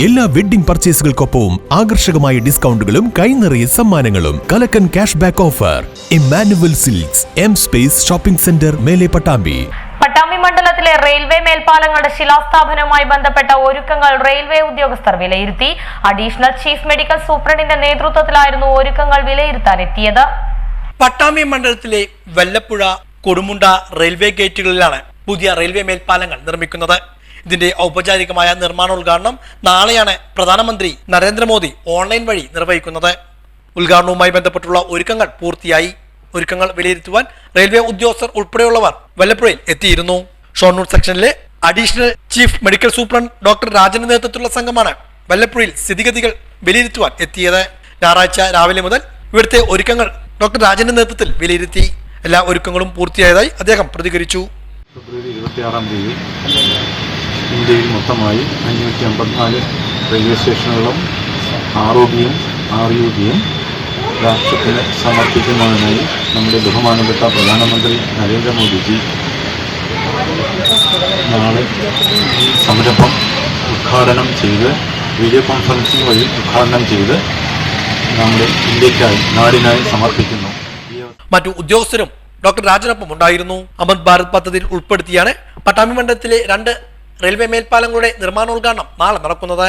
എല്ലാ വെഡ്ഡിംഗ് പർച്ചേസുകൾക്കൊപ്പവും ആകർഷകമായ ഡിസ്കൗണ്ടുകളും കൈനിറയ സമ്മാനങ്ങളും കലക്കൻ cash back offer Emmanuel Silks M space shopping centre Mele Pattambi. Pattambi മണ്ഡലത്തിലെ റെയിൽവേ മേൽപ്പാലങ്ങളുടെ ശിലാസ്ഥാപനവുമായി ബന്ധപ്പെട്ട ഒരുക്കങ്ങൾ റെയിൽവേ ഉദ്യോഗസ്ഥർ വിലയിരുത്തി. അഡീഷണൽ ചീഫ് മെഡിക്കൽ സൂപ്രണ്ടിന്റെ നേതൃത്വത്തിലായിരുന്നു ഒരുക്കങ്ങൾ വിലയിരുത്താൻ എത്തിയത്. പട്ടാമ്പി മണ്ഡലത്തിലെ വല്ലപ്പുഴ കൊടുമുണ്ട റെയിൽവേ ഗേറ്റുകളിലാണ് പുതിയ റെയിൽവേ മേൽപ്പാലങ്ങൾ നിർമ്മിക്കുന്നത്. ഇതിന്റെ ഔപചാരികമായ നിർമ്മാണോദ്ഘാടനം നാളെയാണ് പ്രധാനമന്ത്രി നരേന്ദ്രമോദി ഓൺലൈൻ വഴി നിർവഹിക്കുന്നത്. ഉദ്ഘാടനവുമായി ബന്ധപ്പെട്ടുള്ള ഒരുക്കങ്ങൾ പൂർത്തിയായി. ഒരുക്കങ്ങൾ വിലയിരുത്തുവാൻ റെയിൽവേ ഉദ്യോഗസ്ഥർ ഉൾപ്പെടെയുള്ളവർ വല്ലപ്പുഴയിൽ എത്തിയിരുന്നു. Shoranur സെക്ഷനിലെ additional chief medical superintendent doctor രാജന്റെ നേതൃത്വത്തിലുള്ള സംഘമാണ് വല്ലപ്പുഴയിൽ സ്ഥിതിഗതികൾ വിലയിരുത്തുവാൻ എത്തിയത്. ഞായറാഴ്ച രാവിലെ മുതൽ ഇവിടുത്തെ ഒരുക്കങ്ങൾ ഡോക്ടർ രാജന്റെ നേതൃത്വത്തിൽ വിലയിരുത്തി. എല്ലാ ഒരുക്കങ്ങളും പൂർത്തിയായതായി അദ്ദേഹം പ്രതികരിച്ചു. ഫെബ്രുവരി ഇരുപത്തിയാറാം തീയതി ഇന്ത്യയിൽ മൊത്തമായി അഞ്ഞൂറ്റി അമ്പത്തിനാല് റെയിൽവേ സ്റ്റേഷനുകളും ആർ ഒ ബിയും ആർ യു ബിയും രാഷ്ട്രത്തിന് സമർപ്പിക്കുന്നതിനായി നമ്മുടെ ബഹുമാനപ്പെട്ട പ്രധാനമന്ത്രി നരേന്ദ്രമോദിജി നാളെ ഈ സംരംഭം ഉദ്ഘാടനം ചെയ്ത് വീഡിയോ കോൺഫറൻസിംഗ് വഴി ഉദ്ഘാടനം ചെയ്ത് നമ്മുടെ ഇന്ത്യക്കായി നാടിനായി സമർപ്പിക്കുന്നു. മറ്റു ഉദ്യോഗസ്ഥരും ഡോക്ടർ രാജനൊപ്പം ഉണ്ടായിരുന്നു. അമൃത് ഭാരത് പദ്ധതിയിൽ ഉൾപ്പെടുത്തിയാണ്. പട്ടാമ്പി മണ്ഡലത്തിലെ രണ്ട് റെയിൽവേ മേൽപ്പാലങ്ങളുടെ നിർമ്മാണോദ്ഘാടനം നാളെ നടക്കുന്നത്.